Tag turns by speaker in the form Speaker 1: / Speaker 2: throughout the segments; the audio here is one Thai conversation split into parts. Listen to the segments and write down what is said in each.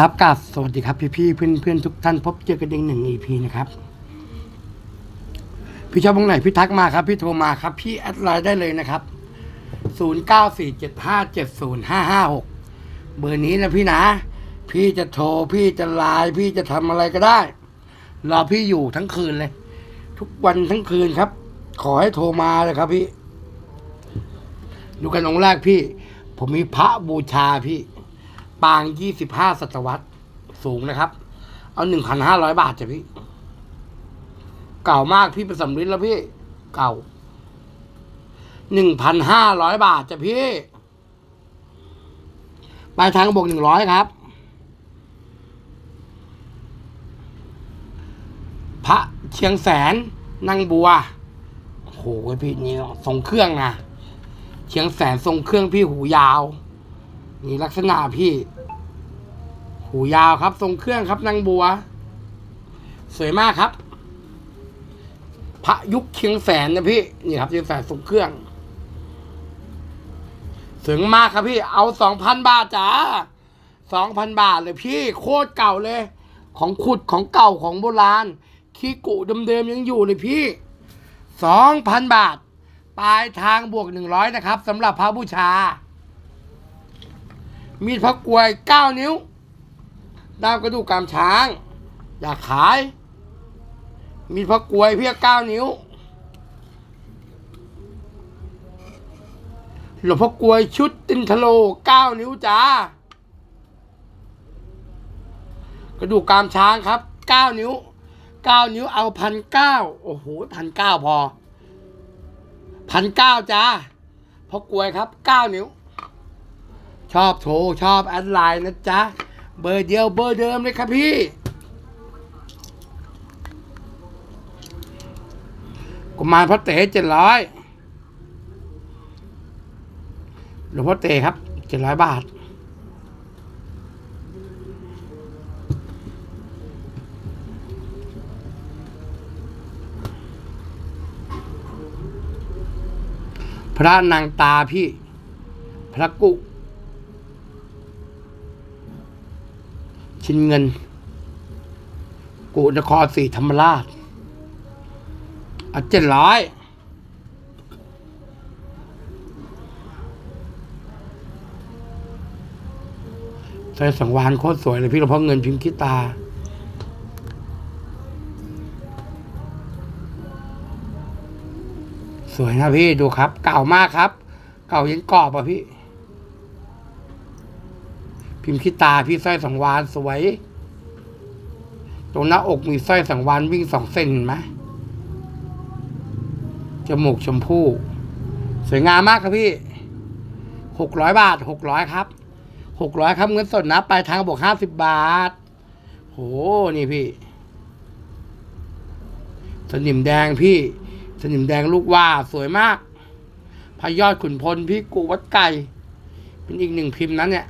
Speaker 1: ครับกับสวัสดีครับพี่พี่เพื่อนเพื่อนทุกท่านพบเจอกันอีกหนึ่ง EP นะครับ พี่ชอบตรงไหนพี่ทักมาครับ พี่โทรมาครับ พี่แอดไลน์ได้เลยนะครับ0 9 4 7 5 7 0 5 5 6เบอร์นี้นะพี่นะ พี่จะโทรพี่จะไลน์พี่จะทำอะไรก็ได้รอพี่อยู่ทั้งคืนเลย ทุกวันทั้งคืนครับ ขอให้โทรมาเลยครับพี่ ดูกันองค์แรกพี่ ผมมีพระบูชาพี่ ปางยี่สิบห้าศตวรรษสูงนะครับ เอาหนึ่งพันห้าร้อยบาทจ้ะพี่ เก่ามากพี่เป็นสำริดแล้วพี่ เก่าหนึ่งพันห้าร้อยบาทจ้ะพี่ปลายทางบวกหนึ่งร้อยครับ พระเชียงแสนนั่งบัวโอ้โหพี่นี่ทรงเครื่องนะเชียงแสนทรงเครื่องพี่หูยาว นี่ลักษณะพี่ หูยาวครับ ทรงเครื่องครับนางบัว สวยมากครับ พระยุคเชียงแสนนะพี่ นี่ครับเชียงแสนทรงเครื่องสวยมากครับพี่ เอาสองพันบาทจ้าสองพันบาทเลยพี่ โคตรเก่าเลย ของขุดของเก่าของโบราณขี้กุเดิมๆยังอยู่เลยพี่สองพันบาท ปลายทางบวกหนึ่งร้อยนะครับสำหรับพระบูชา มีดพักกวยเก้านิ้ว ด้ามกระดูกกามช้าง อยากขาย มีพักกวยเพียงเก้านิ้ว หลวงพ่อกลวยชุดตินทะโลเก้านิ้วจ้ากระดูกกามช้างครับเก้านิ้วเก้านิ้วเอาพันเก้าโอ้โหพันเก้าพอพันเก้าจ้าพ่อกลวยครับเก้านิ้ว ชอบโทรชอบแอดไลน์นะจ๊ะ เบอร์เดียวเบอร์เดิมเลยครับพี่กุมารพระเต๋เจ็ดร้อยหลวงพ่อเต๋ครับเจ็ดร้อยบาท พระนางตาพี่ พระกุ ชิ้นเงิน กูนครศรีธรรมราชเอาเจ็ดร้อยใส่สังวานโคตรสวยเลยพี่หลวงพ่อเงินพิมพ์คิตาสวยนะพี่ดูครับ เก่ามากครับ เก่ายังกรอบอะพี่ พิมพ์คิตาพี่สร้อยสังวานสวย ตรงหน้าอกมีสร้อยสังวานวิ่งสองเส้นเห็นไหมจมูกชมพู่ สวยงามมากครับพี่หกร้อยบาทหกร้อยครับหกร้อยครับเงินสดนะปลายทางบวกห้าสิบบาท โห นี่พี่ สนิมแดงพี่ สนิมแดงลูกว่าสวยมากพายอดขุนพลพี่กูวัดไก่ เป็นอีกหนึ่งพิมพ์นั้นเนี่ย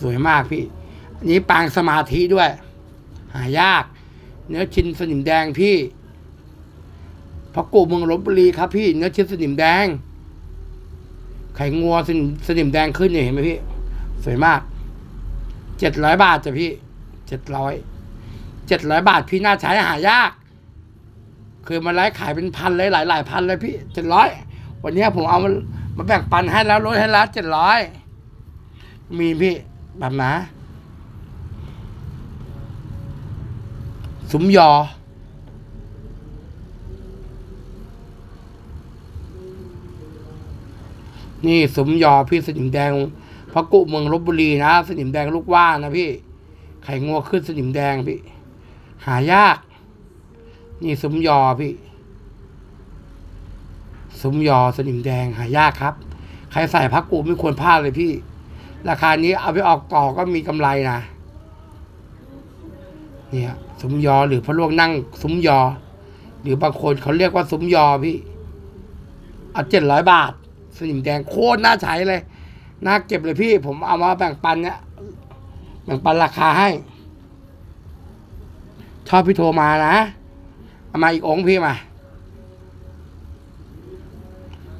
Speaker 1: สวยมากพี่ นี้ปางสมาธิด้วย หายาก เนื้อชิ้นสนิมแดงพี่พระกูเมืองลบบุรีครับพี่เนื้อชิ้นสนิมแดง ไข่งัวสนิมสนิมแดงขึ้นเนี่ยเห็นไหมพี่ สวยมากเจ็ดร้อยบาทจ้ะพี่เจ็ดร้อยเจ็ดร้อยบาทพี่น่าใช้หายากคือมาไลฟ์ขายเป็นพันเลยหลายหลายพันเลยพี่เจ็ดร้อยวันนี้ผมเอามามาแบ่งปันให้แล้วลดให้แล้วเจ็ดร้อยมีพี่ บบนะสุมยอ นี่สุมยอพี่สนิมแดงพระกุเมืองลบบุรีนะ สนิมแดงลูกว่านะพี่ ไข่งัวขึ้นสนิมแดงพี่ หายาก นี่สุมยอพี่สุมยอสนิมแดงหายากครับ ใครใส่พักกูไม่ควรพลาดเลยพี่ ราคานี้เอาไปออกต่อก็มีกำไรนะ เนี่ยสุมยอหรือพระลวงนั่งสุมยอ หรือบางคนเขาเรียกว่าสุมยอพี่ เอาเจ็ดร้อยบาท สนิมแดงโคตรน่าใช้เลยน่าเก็บเลยพี่ ผมเอามาแบ่งปันเนี่ยแบ่งปันราคาให้ ชอบพี่โทรมานะเอามาอีกองค์พี่มา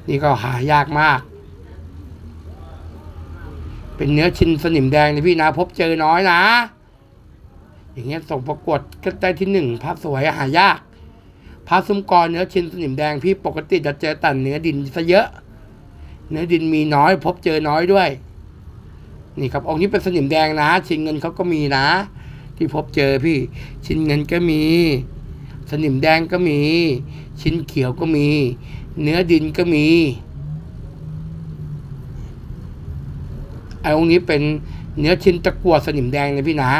Speaker 1: นี่ก็หายากมาก เป็นเนื้อชิ้นสนิมแดงนะพี่นะพบเจอน้อยนะ อย่างเงี้ยส่งประกวดก็ได้ที่หนึ่งพระสวยหายากพระซุ้มกรเนื้อชิ้นสนิมแดงพี่ปกติจะเจอแต่เนื้อดินซะเยอะ เนื้อดินมีน้อย พบเจอน้อยด้วย นี่ครับองค์นี้เป็นสนิมแดงนะ ชิ้นเงินเขาก็มีนะ ที่พบเจอพี่ ชิ้นเงินก็มี สนิมแดงก็มี ชิ้นเขียวก็มี เนื้อดินก็มี อ้องค์นี้เป็นเนื้อชิ้นตะกั่วสนิมแดงเลยพี่นะ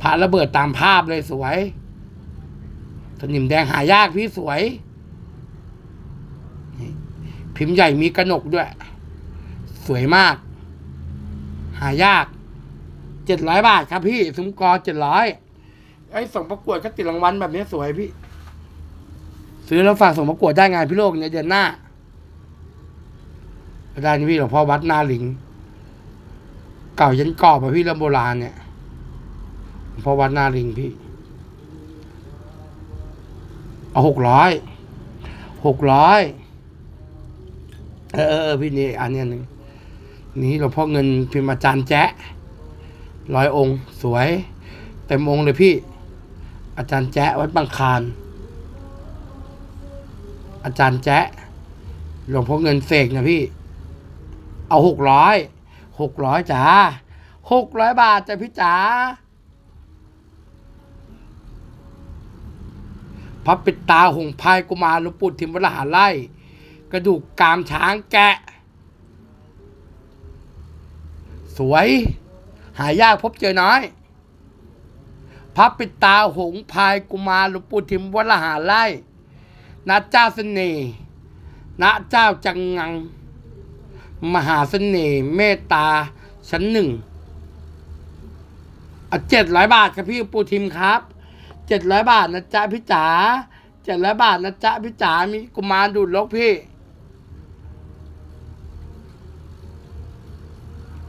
Speaker 1: พระระเบิดตามภาพเลยสวย สนิมแดงหายากพี่สวย พิมพ์ใหญ่มีกระหนกด้วย สวยมาก หายากเจ็ดร้อยบาทครับพี่ซุ้มกอเจ็ดร้อยไอ้ส่งประกวดก็ติดรางวัลแบบนี้สวยพี่ ซื้อแล้วฝากส่งประกวดได้งานพี่โลกในเดือนหน้าได้พี่หลวงพ่อวัดนาหลิง เก่ายันกรอบอะพี่เริ่มโบราณเนี่ยพอวัดนาลิงพี่ เอาหกร้อยหกร้อยเออเออพี่นี่อันนี้หนึ่งนี่หลวงพ่อเงินพิมพ์อาจารย์แจ๊ะร้อยองค์ สวย เต็มองค์เลยพี่ อาจารย์แจ๊ะวัดบางคารอาจารย์แจ๊ะหลวงพ่อเงินเสกนะพี่ เอาหกร้อย หกร้อยจ้าหกร้อยบาทจ้ะพี่จ๋าพระปิดตาหงพายกุมารหลวงปู่ทิมวรหาไล่กระดูกกามช้างแกะ สวย หายากพบเจอน้อยพระปิดตาหงพายกุมารหลวงปู่ทิมวรหาไล่นะเจ้าเสน่ห์นะเจ้าจังงัง มหาเสน่ห์เมตตาชั้นหนึ่งอะเจ็ดร้อยบาทครับพี่ปูทิมครับเจ็ดร้อยบาทนะจ๊ะพี่จ๋าเจ็ดร้อยบาทนะจ๊ะพี่จ๋ามีกุมารดูดลกพี่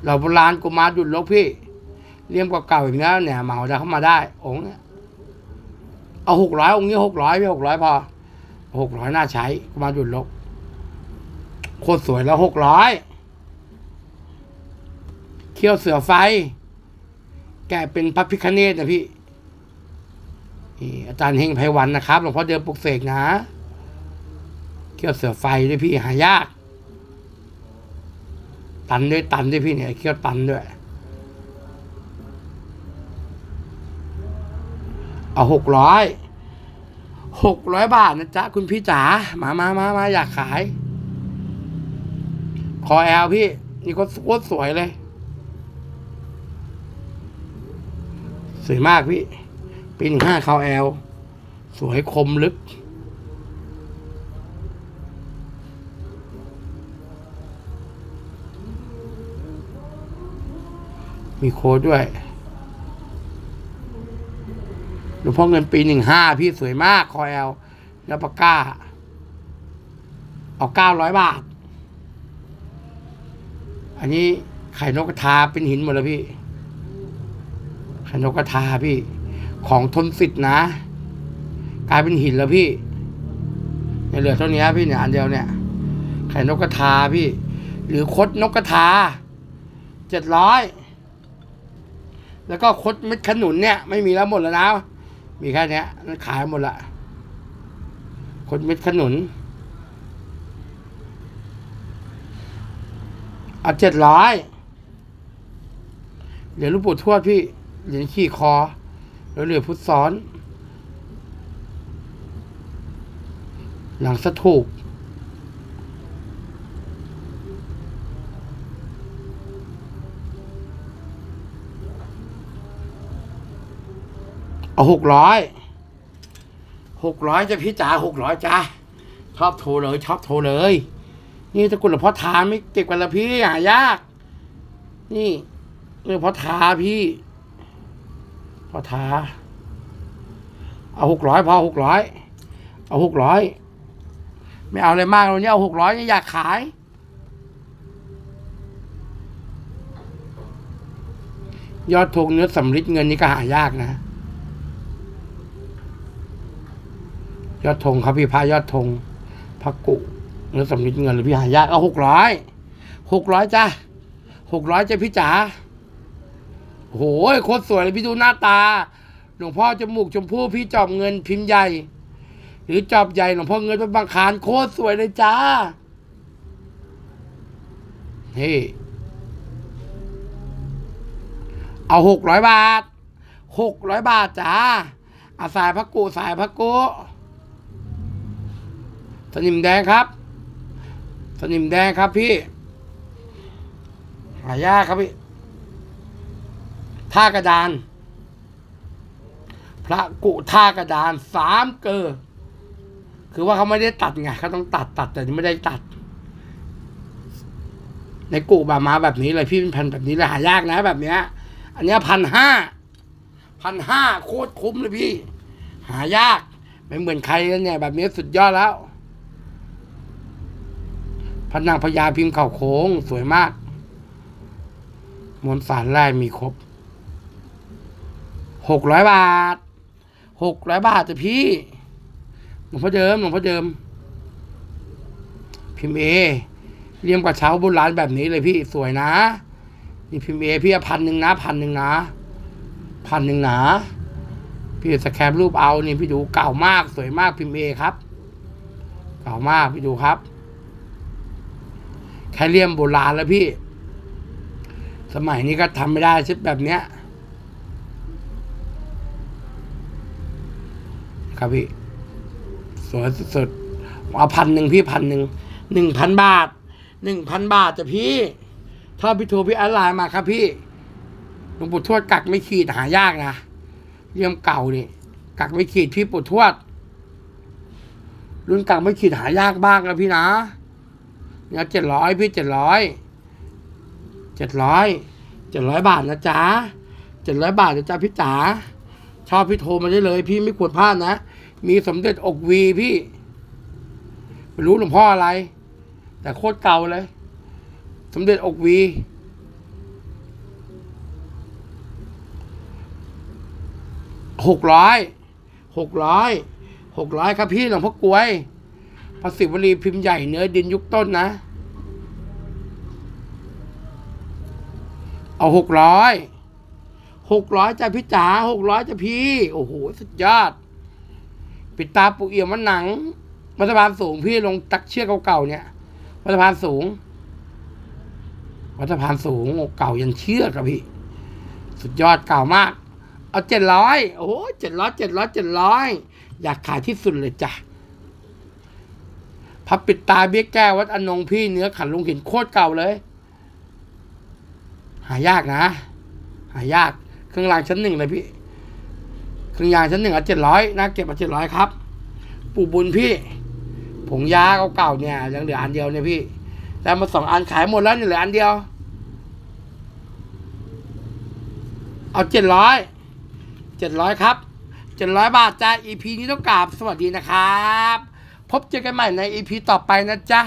Speaker 1: เราโบราณกุมารดูดลกพี่เลี่ยมกว่าเก่าอีกแล้วเนี่ยเหมาได้เข้ามาได้องค์เนี่ยเอาหกร้อยองค์นี้หกร้อยพี่หกร้อยพอหกร้อยน่าใช้กุมารดูดลก โคตรสวยแล้วหกร้อยเขี้ยวเสือไฟ แกเป็นพระพิคเนตนะพี่นี่อาจารย์เฮงไพวันนะครับหลวงพ่อเดิมปลุกเสกนะ เขี้ยวเสือไฟด้วยพี่หายาก ตันด้วยตันด้วยพี่เนี่ยเขี้ยวตันด้วย เอาหกร้อยหกร้อยบาทนะจ๊ะคุณพี่จ๋ามามามามาอยากขาย คอแอลพี่ นี่ก็โคตรสวยเลย สวยมากพี่ ปีหนึ่งห้าคอแอล สวยคมลึก มีโค้ดด้วยหลวงพ่อเงินปีหนึ่งห้าพี่สวยมากคอแอลแล้วปากก้า เอาเก้าร้อยบาท อันนี้ไข่นกกระทาเป็นหินหมดแล้วพี่ ไข่นกกระทาพี่ ของทนสิทธ์นะ กลายเป็นหินแล้วพี่เนี่ยเหลือเท่านี้พี่เนี่ยอันเดียวเนี่ย ไข่นกกระทาพี่ หรือคดนกกระทาเจ็ดร้อยแล้วก็คดเม็ดขนุนเนี่ย ไม่มีแล้วหมดแล้วนะ มีแค่เนี้ยนั่นขายหมดละคดเม็ดขนุน อาเจ็ดร้อยเหรียญลูกปู่ทวดพี่ เหรียญขี่คอ แล้วเหรียญพุทธซ้อน หลังสถูกเอาหกร้อยหกร้อยจะพี่จ๋าหกร้อยจ้าชอบโทรเลยชอบโทรเลย นี่ตะกุดหลวงพ่อทาไม่เก็บกันละพี่หายาก นี่หลวงพ่อทาพี่พ่อทาเอาหกร้อยพอหกร้อยเอาหกร้อยไม่เอาอะไรมากเราเนี่ยเอาหกร้อยอยากขาย ยอดธงเนื้อสำริดเงินนี่ก็หายากนะยอดธงครับพี่พระยอดธงพระกุ เนื้อสำริดเงินหรือพี่หายากเอาหกร้อยหกร้อยจ้าหกร้อยจ้ะพี่จ๋าโอ้โหโคตรสวยเลยพี่ดูหน้าตา หลวงพ่อจมูกชมพู่พี่จอบเงินพิมพ์ใหญ่ หรือจอบใหญ่หลวงพ่อเงินพระบางคารโคตรสวยเลยจ้าเฮ้เอาหกร้อยบาทหกร้อยบาทจ้าอาสายพระกุสายพระกุสนิมแดงครับ สนิมแดงครับพี่ หายากครับพี่ท่ากระดาน พระกุท่ากระดานสามเกอคือว่าเขาไม่ได้ตัดไงเขาต้องตัดตัดแต่ไม่ได้ตัด ในกุบบมาแบบนี้เลยพี่เป็นแผ่นแบบนี้เลยหายากนะแบบเนี้ย อันเนี้ยพันห้าพันห้าโคตรคุ้มเลยพี่ หายากไม่เหมือนใครเลยเนี่ย แบบนี้สุดยอดแล้ว พระนางพญาพิมพ์เข่าโค้ง สวยมากมวลสารแร่มีครบหกร้อยบาทหกร้อยบาทจ้ะพี่หลวงพ่อเดิมหลวงพ่อเดิม พิมพ์เอเรียมกระเช้าโบราณแบบนี้เลยพี่สวยนะ นี่พิมพ์เอพี่พันหนึ่งนะพันหนึ่งนะพันหนึ่งนะพี่สแคปรูปเอานี่พี่ดูเก่ามากสวยมากพิมพ์เอครับ เก่ามากพี่ดูครับ แค่เลี่ยมโบราณแล้วพี่ สมัยนี้ก็ทำไม่ได้ชิดแบบเนี้ยครับพี่ สวยสุดๆเอาพันหนึ่งพี่พันหนึ่งหนึ่งพันบาทหนึ่งพันบาทจะพี่ ถ้าพี่โทรพี่แอดไลน์มาครับพี่หลวงปู่ทวดกักไม่ขีดหายากนะเลี่ยมเก่านี่กักไม่ขีดพี่ปู่ทวด รุ่นกักไม่ขีดหายากมากนะพี่นะ เนี่ยเจ็ดร้อยพี่เจ็ดร้อยเจ็ดร้อยเจ็ดร้อยบาทนะจ๊ะเจ็ดร้อยบาทนะจ๊ะพี่จ๋าชอบพี่โทรมาได้เลย พี่ไม่ควรพลาดนะ มีสมเด็จอกวีพี่ไม่รู้หลวงพ่ออะไร แต่โคตรเก่าเลย สมเด็จอกวีหกร้อยหกร้อยหกร้อยครับพี่หลวงพ่อกลวย พระศิวลีพิมพ์ใหญ่เนื้อดินยุคต้นนะ เอาหกร้อยหกร้อยจ้ะพี่จ๋าหกร้อยจ้ะพี่ โอ้โห สุดยอด ปิดตาปูเอี่ยมมันหนังวัฒบานสูงพี่ลงตักเชือกเก่าๆเนี่ยวัฒบานสูงวัฒบานสูงเก่ายันเชือกครับพี่ สุดยอดเก่ามาก เอาเจ็ดร้อยโอ้โหเจ็ดร้อยเจ็ดร้อยเจ็ดร้อยอยากขายที่สุดเลยจ้ะ พับปิดตาเบี้ยแก้ววัดอนงพี่เนื้อขันลุงหินโคตรเก่าเลย หายากนะ หายาก เครื่องรางชั้นหนึ่งเลยพี่ เครื่องยางชั้นหนึ่งอะเจ็ดร้อยนะเก็บมาเจ็ดร้อยครับ ปู่บุญพี่ ผงยาเก่าๆเนี่ยยังเหลืออันเดียวเนี่ยพี่แต่มาสองอันขายหมดแล้วเนี่ยเหลืออันเดียว เอาเจ็ดร้อยเจ็ดร้อยครับเจ็ดร้อยบาทจ้า EP นี้ต้องกราบสวัสดีนะครับ พบเจอกันใหม่ในอีพีต่อไปนะจ๊ะ